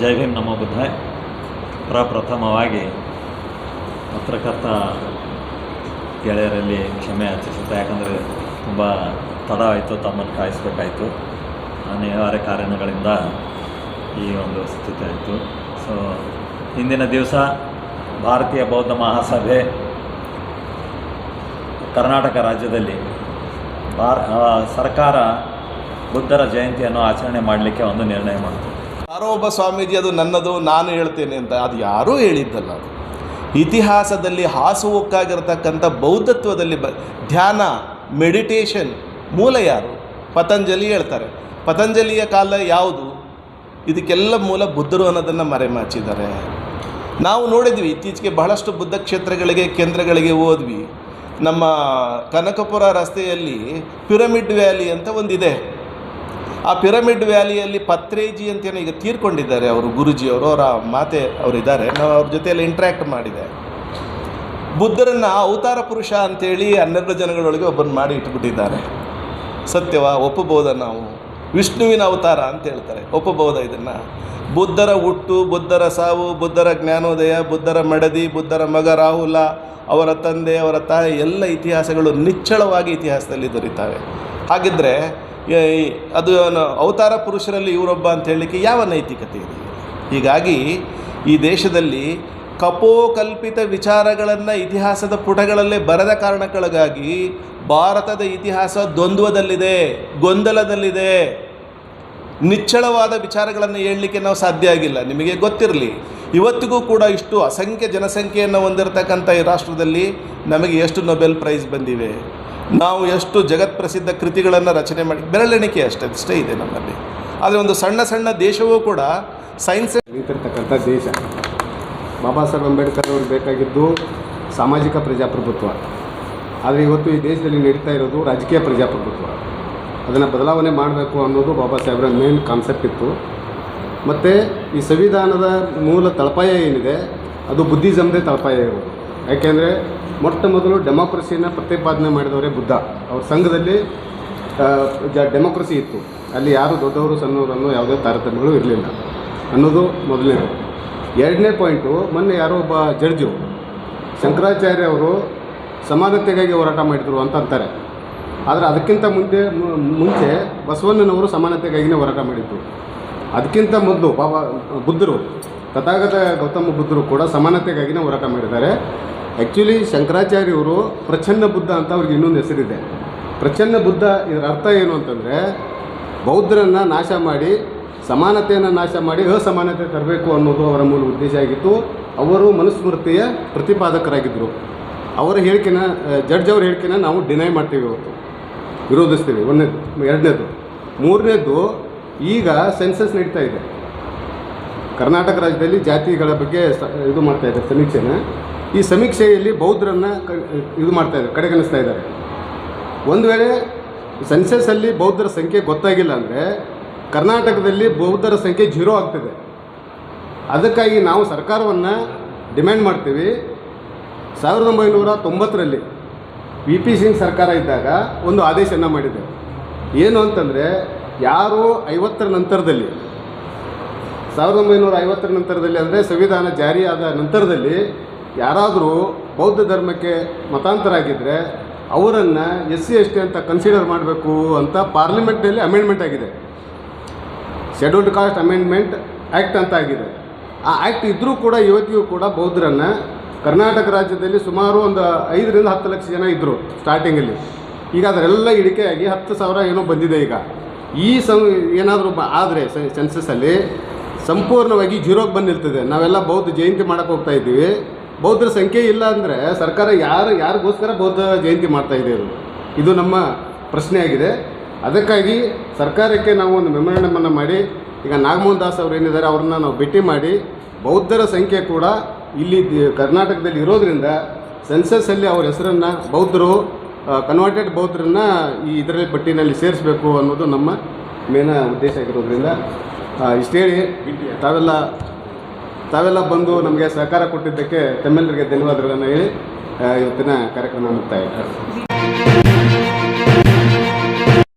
ಜೈ ಭೀಮ್ ನಮ್ಮ ಬುದ್ಧ. ಪ್ರಪ್ರಥಮವಾಗಿ ಪತ್ರಕರ್ತ ಗೆಳೆಯರಲ್ಲಿ ಕ್ಷಮೆ ಆಚರಿಸುತ್ತೆ. ಯಾಕಂದರೆ ತುಂಬ ತಡ ಆಯಿತು, ತಮ್ಮನ್ನು ಕಾಯಿಸ್ಬೇಕಾಯಿತು. ಅನಿವಾರ್ಯ ಕಾರಣಗಳಿಂದ ಈ ಒಂದು ಸ್ಥಿತಿ ಆಯಿತು. ಸೊ ಇಂದಿನ ದಿವಸ ಭಾರತೀಯ ಬೌದ್ಧ ಮಹಾಸಭೆ ಕರ್ನಾಟಕ ರಾಜ್ಯದಲ್ಲಿ ಭಾರ ಸರ್ಕಾರ ಬುದ್ಧರ ಜಯಂತಿಯನ್ನು ಆಚರಣೆ ಮಾಡಲಿಕ್ಕೆ ಒಂದು ನಿರ್ಣಯ ಮಾಡಿತು. ಯಾರೋ ಒಬ್ಬ ಸ್ವಾಮೀಜಿ, ಅದು ನನ್ನದು, ನಾನು ಹೇಳ್ತೇನೆ ಅಂತ, ಅದು ಯಾರೂ ಹೇಳಿದ್ದಲ್ಲ ಅದು. ಇತಿಹಾಸದಲ್ಲಿ ಹಾಸುಹೊಕ್ಕಾಗಿರ್ತಕ್ಕಂಥ ಬೌದ್ಧತ್ವದಲ್ಲಿ ಬ, ಧ್ಯಾನ ಮೆಡಿಟೇಷನ್ ಮೂಲ ಯಾರು? ಪತಂಜಲಿ ಹೇಳ್ತಾರೆ. ಪತಂಜಲಿಯ ಕಾಲ ಯಾವುದು? ಇದಕ್ಕೆಲ್ಲ ಮೂಲ ಬುದ್ಧರು ಅನ್ನೋದನ್ನು ಮರೆಮಾಚಿದ್ದಾರೆ. ನಾವು ನೋಡಿದ್ವಿ, ಇತ್ತೀಚೆಗೆ ಬಹಳಷ್ಟು ಬುದ್ಧ ಕ್ಷೇತ್ರಗಳಿಗೆ, ಕೇಂದ್ರಗಳಿಗೆ ಹೋದ್ವಿ. ನಮ್ಮ ಕನಕಪುರ ರಸ್ತೆಯಲ್ಲಿ ಪಿರಮಿಡ್ ವ್ಯಾಲಿ ಅಂತ ಒಂದಿದೆ. ಆ ಪಿರಮಿಡ್ ವ್ಯಾಲಿಯಲ್ಲಿ ಪತ್ರೇಜಿ ಅಂತೇನೋ ಈಗ ತೀರ್ಕೊಂಡಿದ್ದಾರೆ ಅವರು ಗುರುಜಿಯವರು ಅವರ ಮಾತೆ ಅವರಿದ್ದಾರೆ. ನಾವು ಅವ್ರ ಜೊತೆಯಲ್ಲಿ ಇಂಟ್ರ್ಯಾಕ್ಟ್ ಮಾಡಿದೆ. ಬುದ್ಧರನ್ನು ಅವತಾರ ಪುರುಷ ಅಂತೇಳಿ ಹನ್ನೆರಡು ಜನಗಳೊಳಗೆ ಒಬ್ಬನ ಮಾಡಿ ಇಟ್ಬಿಟ್ಟಿದ್ದಾರೆ. ಸತ್ಯವಾ ಒಪ್ಪಬಹುದ ನಾವು? ವಿಷ್ಣುವಿನ ಅವತಾರ ಅಂತ ಹೇಳ್ತಾರೆ. ಒಪ್ಪಬಹುದ ಇದನ್ನು? ಬುದ್ಧರ ಹುಟ್ಟು, ಬುದ್ಧರ ಸಾವು, ಬುದ್ಧರ ಜ್ಞಾನೋದಯ, ಬುದ್ಧರ ಮಡದಿ, ಬುದ್ಧರ ಮಗ ರಾಹುಲ, ಅವರ ತಂದೆ, ಅವರ ತಾಯಿ, ಎಲ್ಲ ಇತಿಹಾಸಗಳು ನಿಚ್ಚಳವಾಗಿ ಇತಿಹಾಸದಲ್ಲಿ ದೊರೀತಾವೆ. ಹಾಗಿದ್ದರೆ ಅದು ಅವತಾರ ಪುರುಷರಲ್ಲಿ ಇವರೊಬ್ಬ ಅಂತ ಹೇಳಲಿಕ್ಕೆ ಯಾವ ನೈತಿಕತೆ ಇದೆ? ಹೀಗಾಗಿ ಈ ದೇಶದಲ್ಲಿ ಕಪೋಕಲ್ಪಿತ ವಿಚಾರಗಳನ್ನು ಇತಿಹಾಸದ ಪುಟಗಳಲ್ಲೇ ಬರದ ಕಾರಣಗಳಿಗಾಗಿ ಭಾರತದ ಇತಿಹಾಸ ದ್ವಂದ್ವದಲ್ಲಿದೆ, ಗೊಂದಲದಲ್ಲಿದೆ. ನಿಚ್ಚಳವಾದ ವಿಚಾರಗಳನ್ನು ಹೇಳಲಿಕ್ಕೆ ನಾವು ಸಾಧ್ಯ ಆಗಿಲ್ಲ. ನಿಮಗೆ ಗೊತ್ತಿರಲಿ. ಇವತ್ತಿಗೂ ಕೂಡ ಇಷ್ಟು ಅಸಂಖ್ಯ ಜನಸಂಖ್ಯೆಯನ್ನು ಹೊಂದಿರತಕ್ಕಂಥ ಈ ರಾಷ್ಟ್ರದಲ್ಲಿ ನಮಗೆ ಎಷ್ಟು ನೊಬೆಲ್ ಪ್ರೈಸ್ ಬಂದಿವೆ? ನಾವು ಎಷ್ಟು ಜಗತ್ ಪ್ರಸಿದ್ಧ ಕೃತಿಗಳನ್ನು ರಚನೆ ಮಾಡಿ, ಬೆರಳೆಣಿಕೆ ಅಷ್ಟೇ ಅಷ್ಟೇ ಇದೆ ನಮ್ಮಲ್ಲಿ. ಆದರೆ ಒಂದು ಸಣ್ಣ ಸಣ್ಣ ದೇಶವೂ ಕೂಡ ಸೈನ್ಸ್ ನಿಂತಿರ್ತಕ್ಕಂಥ ದೇಶ. ಬಾಬಾ ಸಾಹೇಬ್ ಅಂಬೇಡ್ಕರ್ ಅವರು ಬೇಕಾಗಿದ್ದು ಸಾಮಾಜಿಕ ಪ್ರಜಾಪ್ರಭುತ್ವ. ಆದರೆ ಇವತ್ತು ಈ ದೇಶದಲ್ಲಿ ನಡೀತಾ ಇರೋದು ರಾಜಕೀಯ ಪ್ರಜಾಪ್ರಭುತ್ವ. ಅದನ್ನು ಬದಲಾವಣೆ ಮಾಡಬೇಕು ಅನ್ನೋದು ಬಾಬಾ ಸಾಹೇಬ್ರ ಮೇನ್ ಕಾನ್ಸೆಪ್ಟ್ ಇತ್ತು. ಮತ್ತು ಈ ಸಂವಿಧಾನದ ಮೂಲ ತಳಪಾಯ ಏನಿದೆ, ಅದು ಬುದ್ಧಿಸಮ್ದೇ ತಳಪಾಯ ಇರೋದು. ಯಾಕೆಂದರೆ ಮೊಟ್ಟ ಮೊದಲು ಡೆಮೋಕ್ರಸಿನ ಪ್ರತಿಪಾದನೆ ಮಾಡಿದವರೇ ಬುದ್ಧ. ಅವ್ರ ಸಂಘದಲ್ಲಿ ಜ, ಡೆಮೋಕ್ರಸಿ ಇತ್ತು. ಅಲ್ಲಿ ಯಾರು ದೊಡ್ಡವರು, ಸಣ್ಣವರು ಅನ್ನೋ ಯಾವುದೇ ತಾರತಮ್ಯಗಳು ಇರಲಿಲ್ಲ ಅನ್ನೋದು ಮೊದಲನೇದು ಎರಡನೇ ಪಾಯಿಂಟು, ಮೊನ್ನೆ ಯಾರೋ ಒಬ್ಬ ಜಡ್ಜು ಶಂಕರಾಚಾರ್ಯ ಅವರು ಸಮಾನತೆಗಾಗಿ ಹೋರಾಟ ಮಾಡಿದರು ಅಂತ ಅಂತಾರೆ. ಆದರೆ ಅದಕ್ಕಿಂತ ಮುಂದೆ ಮುಂಚೆ ಬಸವಣ್ಣನವರು ಸಮಾನತೆಗಾಗಿನೇ ಹೋರಾಟ ಮಾಡಿದ್ದು ಅದಕ್ಕಿಂತ ಮೊದಲು ಬಾಬಾ ಬುದ್ಧರು, ತಥಾಗತ ಗೌತಮ ಬುದ್ಧರು ಕೂಡ ಸಮಾನತೆಗಾಗಿನೇ ಹೋರಾಟ ಮಾಡಿದ್ದಾರೆ. ಆ್ಯಕ್ಚುಲಿ ಶಂಕರಾಚಾರ್ಯವರು ಪ್ರಚನ್ನ ಬುದ್ಧ ಅಂತ ಅವ್ರಿಗೆ ಇನ್ನೊಂದು ಹೆಸರಿದೆ. ಪ್ರಚನ್ನ ಬುದ್ಧ ಇದರ ಅರ್ಥ ಏನು ಅಂತಂದರೆ, ಬೌದ್ಧರನ್ನು ನಾಶ ಮಾಡಿ, ಸಮಾನತೆಯನ್ನು ನಾಶ ಮಾಡಿ ಅಸಮಾನತೆ ತರಬೇಕು ಅನ್ನೋದು ಅವರ ಮೂಲ ಉದ್ದೇಶ ಆಗಿತ್ತು. ಅವರು ಮನುಸ್ಮೃತಿಯ ಪ್ರತಿಪಾದಕರಾಗಿದ್ದರು ಅವರ ಹೇಳಿಕೆನ, ಜಡ್ಜ್ ಅವ್ರ ಹೇಳಿಕೆನ ನಾವು ಡಿನೈ ಮಾಡ್ತೀವಿ ಇವತ್ತು. ವಿರೋಧಿಸ್ತೀವಿ. ಒಂದನೇದು, ಎರಡನೇದು. ಮೂರನೇದು ಈಗ ಸೆನ್ಸಸ್ ನಡೀತಾ ಇದೆ. ಕರ್ನಾಟಕ ರಾಜ್ಯದಲ್ಲಿ ಜಾತಿಗಳ ಬಗ್ಗೆ ಇದು ಮಾಡ್ತಾ ಇದ್ದಾರೆ, ಸಮೀಕ್ಷೆನ. ಈ ಸಮೀಕ್ಷೆಯಲ್ಲಿ ಬೌದ್ಧರನ್ನು ಇದು ಮಾಡ್ತಾ ಇದ್ದಾರೆ, ಕಡೆಗಣಿಸ್ತಾ ಇದ್ದಾರೆ. ಒಂದು ವೇಳೆ ಸೆನ್ಸಸ್ಸಲ್ಲಿ ಬೌದ್ಧರ ಸಂಖ್ಯೆ ಗೊತ್ತಾಗಿಲ್ಲ ಅಂದರೆ ಕರ್ನಾಟಕದಲ್ಲಿ ಬೌದ್ಧರ ಸಂಖ್ಯೆ ಜೀರೋ ಆಗ್ತದೆ. ಅದಕ್ಕಾಗಿ ನಾವು ಸರ್ಕಾರವನ್ನು ಡಿಮ್ಯಾಂಡ್ ಮಾಡ್ತೀವಿ. ಸಾವಿರದ ಒಂಬೈನೂರ ತೊಂಬತ್ತರಲ್ಲಿ ವಿ ಪಿ ಸಿಂಗ್ ಸರ್ಕಾರ ಇದ್ದಾಗ ಒಂದು ಆದೇಶನ ಮಾಡಿದೆ. ಏನು ಅಂತಂದರೆ ಯಾರು ಐವತ್ತರ ನಂತರದಲ್ಲಿ? ಸಾವಿರದ ಒಂಬೈನೂರ ಐವತ್ತರ ನಂತರದಲ್ಲಿ ಅಂದರೆ ಸಂವಿಧಾನ ಜಾರಿಯಾದ ನಂತರದಲ್ಲಿ ಯಾರಾದರೂ ಬೌದ್ಧ ಧರ್ಮಕ್ಕೆ ಮತಾಂತರ ಆಗಿದ್ದರೆ ಅವರನ್ನು ಎಸ್ ಸಿ ಎಸ್ ಟಿ ಅಂತ ಕನ್ಸಿಡರ್ ಮಾಡಬೇಕು ಅಂತ ಪಾರ್ಲಿಮೆಂಟಲ್ಲಿ ಅಮೆಂಡ್ಮೆಂಟ್ ಆಗಿದೆ. ಶೆಡ್ಯೂಲ್ಡ್ ಕಾಸ್ಟ್ ಅಮೆಂಡ್ಮೆಂಟ್ ಆ್ಯಕ್ಟ್ ಅಂತ ಆಗಿದೆ. ಆ ಆ್ಯಕ್ಟ್ ಇದ್ದರೂ ಕೂಡ ಇವತ್ತಿಗೂ ಕೂಡ ಬೌದ್ಧರನ್ನು ಕರ್ನಾಟಕ ರಾಜ್ಯದಲ್ಲಿ ಸುಮಾರು ಒಂದು ಐದರಿಂದ ಹತ್ತು ಲಕ್ಷ ಜನ ಇದ್ದರು ಸ್ಟಾರ್ಟಿಂಗಲ್ಲಿ ಈಗ ಅದರೆಲ್ಲ ಇಳಿಕೆಯಾಗಿ ಹತ್ತು ಸಾವಿರ ಏನೋ ಬಂದಿದೆ ಈಗ. ಈ ಸಂ ಏನಾದರೂ ಬ ಆದರೆ ಸೆನ್ಸಸ್ಸಲ್ಲಿ ಸಂಪೂರ್ಣವಾಗಿ ಜೀರೋಗೆ ಬಂದಿರ್ತದೆ. ನಾವೆಲ್ಲ ಬೌದ್ಧ ಜಯಂತಿ ಮಾಡೋಕ್ಕೆ ಹೋಗ್ತಾ ಇದ್ದೀವಿ. ಬೌದ್ಧರ ಸಂಖ್ಯೆ ಇಲ್ಲ ಅಂದರೆ ಸರ್ಕಾರ ಯಾರು ಯಾರಿಗೋಸ್ಕರ ಬೌದ್ಧ ಜಯಂತಿ ಮಾಡ್ತಾ ಇದೆ ಇದು ಇದು ನಮ್ಮ ಪ್ರಶ್ನೆ ಆಗಿದೆ ಅದಕ್ಕಾಗಿ ಸರ್ಕಾರಕ್ಕೆ ನಾವು ಒಂದು ಮೆಮೊರಂಡಮನ್ನು ಮಾಡಿ, ಈಗ ನಾಗಮೋಹನ್ ದಾಸ್ ಅವರು ಏನಿದ್ದಾರೆ ಅವ್ರನ್ನ ನಾವು ಭೇಟಿ ಮಾಡಿ, ಬೌದ್ಧರ ಸಂಖ್ಯೆ ಕೂಡ ಇಲ್ಲಿ ಕರ್ನಾಟಕದಲ್ಲಿ ಇರೋದರಿಂದ ಸೆನ್ಸಸ್ಸಲ್ಲಿ ಅವ್ರ ಹೆಸರನ್ನು ಬೌದ್ಧರು ಕನ್ವರ್ಟೆಡ್ ಬೌದ್ಧರನ್ನ ಈ ಇದರಲ್ಲಿ ಪಟ್ಟಿನಲ್ಲಿ ಸೇರಿಸಬೇಕು ಅನ್ನೋದು ನಮ್ಮ ಮೇನ ಉದ್ದೇಶ ಆಗಿರೋದ್ರಿಂದ ಇಷ್ಟು ಹೇಳಿ. ತಾವೆಲ್ಲ ತಾವೆಲ್ಲ ಬಂದು ನಮಗೆ ಸಹಕಾರ ಕೊಟ್ಟಿದ್ದಕ್ಕೆ ತಮ್ಮೆಲ್ಲರಿಗೆ ಧನ್ಯವಾದಗಳನ್ನು ಹೇಳಿ ಇವತ್ತಿನ ಕಾರ್ಯಕ್ರಮ ಮುಕ್ತಾಯ